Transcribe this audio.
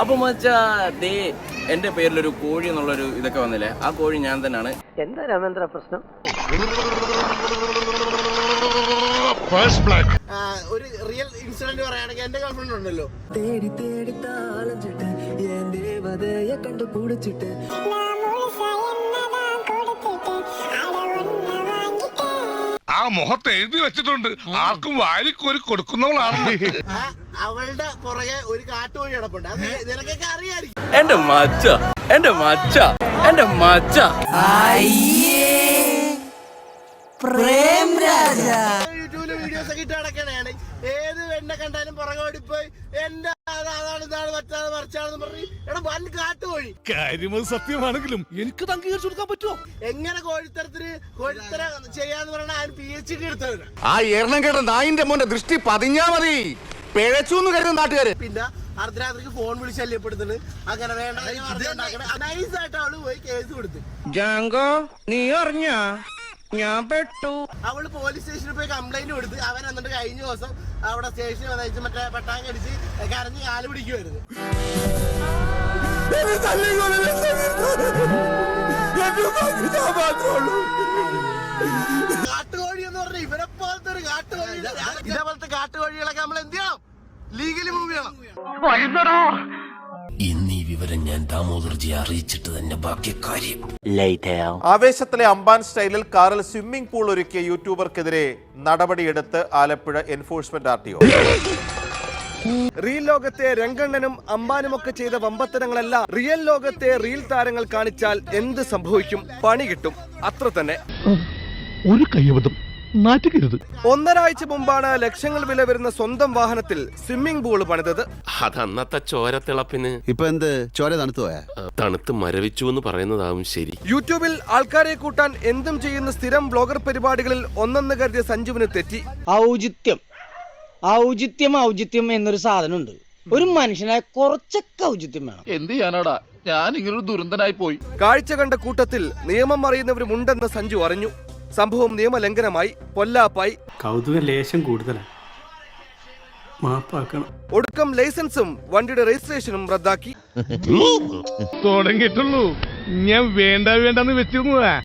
അപ്പൊ മച്ചാ ദേ എന്റെ പേരിലൊരു കോഴി എന്നുള്ളൊരു ഇതൊക്കെ വന്നില്ലേ? ആ കോഴി ഞാൻ തന്നെയാണ് എന്താ രാമേന്ദ്ര പ്രശ്നം? ആ, ഒരു റിയൽ ഇൻസിഡന്റ് പറയുകയാണെങ്കിൽ എന്റെ ഗേൾഫ്രണ്ട് ഉണ്ടല്ലോ. തേടി തേടി താളഞ്ചിട്ട് എൻ ദേവതയെ കണ്ടുപിടിച്ചിട്ട് ആ മുഖത്ത് എഴുതി വെച്ചിട്ടുണ്ട്. ആർക്കും വാരിക്കോരി കൊടുക്കുന്നവളാണ്. ആ, അവളുടെ പുറകെ ഒരു കാട്ടുകോഴി കിടപ്പുണ്ട്. അത് നിനക്കൊക്കെ അറിയായിരിക്കും. എന്റെ മച്ച എന്റെ മച്ച എന്റെ മച്ച. യൂട്യൂബിൽ വീഡിയോസ് ഒക്കെ ഇട്ട് നടക്കണേണ് ഏത് വെണ്ണ കണ്ടാലും പുറകോടി പോയി എന്റെ അതാണ് ഇതാണ് മറ്റാണ് മറിച്ചാണെന്ന് പറഞ്ഞു എടാ വൻ കാട്ടുകോഴി കാര്യമത് സത്യമാണെങ്കിലും എനിക്ക് അംഗീകരിച്ചു കൊടുക്കാൻ പറ്റുമോ? എങ്ങനെ കോഴിത്തരത്തിന് കോഴിത്തര ചെയ്യാന്ന് പറഞ്ഞാൽ ആ പി എച്ച് ഡി എടുത്തവരാ ആ എണ്ണം കേട്ട നായിന്റെ മോന്റെ ദൃഷ്ടി പതിഞ്ഞാ മതി. പിഴച്ചു എന്ന് കരുതുന്ന നാട്ടുകാര്. പിന്നെ അർദ്ധരാത്രിക്ക് ഫോൺ വിളിച്ച് ശല്യപ്പെടുത്തുന്നു അങ്ങനെ വേണ്ട നൈസ് ആയിട്ട് അവൾ പോയി കേസ് കൊടുത്തു. ജാങ്കോ നീ അറിഞ്ഞ ഞാൻ പെട്ടു. അവൾ പോലീസ് സ്റ്റേഷനിൽ പോയി കംപ്ലൈന്റ് കൊടുത്ത് അവൻ എന്നിട്ട് കഴിഞ്ഞ ദിവസം അവിടെ സ്റ്റേഷനിൽ വന്നയച്ച് മറ്റേ പട്ടാങ്ക അടിച്ച് കരഞ്ഞ് കാൽ പിടിക്കുമായിരുന്നു എന്ന് പറഞ്ഞ ഇവരെ പോലത്തെ ഒരു കാട്ടുകോഴി ഇതേപോലത്തെ കാട്ടുകോഴികളൊക്കെ നമ്മൾ എന്ത് ചെയ്യണം? ലീഗലി മൂവ് ചെയ്യണം. ഇന്ന് ഈ വിവരം ഞാൻ ദാമോദർജിയെ അറിയിച്ചിട്ട് തന്നെ ബാക്കി കാര്യം. ആവേശത്തിലെ അമ്പാൻ സ്റ്റൈലിൽ കാറിൽ സ്വിമ്മിംഗ് പൂൾ ഒരുക്കിയ യൂട്യൂബർക്കെതിരെ നടപടിയെടുത്ത് Alappuzha enforcement R T O real ലോകത്തെ രംഗണ്ണനും അമ്പാനും ഒക്കെ ചെയ്ത വമ്പത്തരങ്ങളല്ല റിയൽ ലോകത്തെ റീൽ താരങ്ങൾ കാണിച്ചാൽ എന്ത് സംഭവിക്കും? പണി കിട്ടും. അത്ര തന്നെ. ഒരു കയ്യബദ്ധം നാറ്റുകരുത് ഒന്നരാഴ്ച മുമ്പാണ് ലക്ഷങ്ങൾ വില വരുന്ന സ്വന്തം വാഹനത്തിൽ സ്വിമ്മിംഗ് പൂൾ പണിതത്. അത് അന്നത്തെ ചോരത്തിളപ്പിന്. ഇപ്പൊ എന്ത്? ചോര തണുത്തു പോയാ? തണുത്ത് മരവിച്ചു എന്ന് പറയുന്നതാവും ശരി. യൂട്യൂബിൽ ആൾക്കാരെ കൂട്ടാൻ എന്തും ചെയ്യുന്ന സ്ഥിരം ബ്ലോഗർ പരിപാടികളിൽ ഒന്നെന്ന് കരുതിയ സഞ്ജുവിന് തെറ്റി. ഔചിത്യം. ഔചിത്യം ഔചിത്യം എന്നൊരു സാധനമുണ്ട്. ഒരു മനുഷ്യനായ കുറച്ചൊക്കെ ഔചിത്യം വേണം. എന്ത് ചെയ്യാനാടാ? ഞാൻ ഇങ്ങനൊരു ദുരന്തനായി പോയി. കാഴ്ച കണ്ട കൂട്ടത്തിൽ നിയമം അറിയുന്നവരുമുണ്ടെന്ന് സഞ്ജു അറിഞ്ഞു. സംഭവം നിയമലംഘനമായി പൊല്ലാപ്പായി. കൗതുക ലേശം കൂടുതലാണ് മാപ്പാക്കണം. ഒടുക്കം ലൈസൻസും വണ്ടിയുടെ രജിസ്ട്രേഷനും റദ്ദാക്കി. തുടങ്ങിയിട്ടുള്ളൂ. ഞാൻ വേണ്ട വേണ്ടെന്ന് വെച്ചിരുന്നതാ.